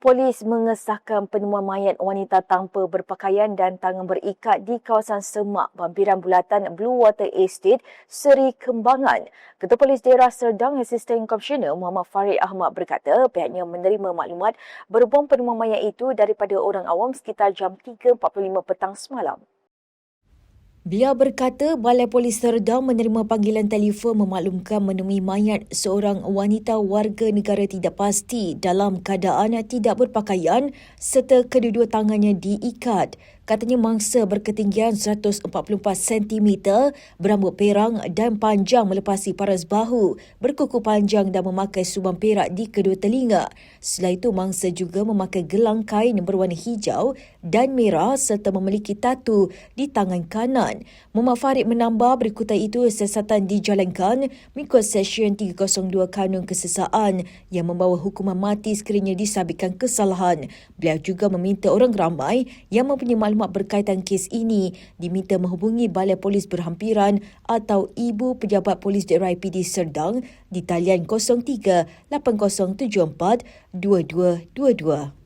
Polis mengesahkan penemuan mayat wanita tanpa berpakaian dan tangan berikat di kawasan Semak, Bampiran Bulatan Blue Water Estate, Seri Kembangan. Ketua Polis Daerah Serdang Assistant Commissioner Muhammad Farid Ahmad berkata pihaknya menerima maklumat berhubung penemuan mayat itu daripada orang awam sekitar jam 3.45 petang semalam. Beliau berkata Balai Polis Serdang menerima panggilan telefon memaklumkan menemui mayat seorang wanita warga negara tidak pasti dalam keadaan tidak berpakaian serta kedua-dua tangannya diikat. Katanya mangsa berketinggian 144 cm, berambut perang dan panjang melepasi paras bahu, berkuku panjang dan memakai subang perak di kedua telinga. Selain itu, mangsa juga memakai gelang kain berwarna hijau dan merah serta memiliki tatu di tangan kanan. Muhammad Farid menambah berikutan itu siasatan dijalankan mengikut Seksyen 302 Kanun Kesesaan yang membawa hukuman mati sekiranya disabitkan kesalahan. Beliau juga meminta orang ramai yang mempunyai maklumat maklumat berkaitan kes ini diminta menghubungi Balai Polis Berhampiran atau Ibu Pejabat Polis Daerah IPD Serdang di talian 03 8074 2222.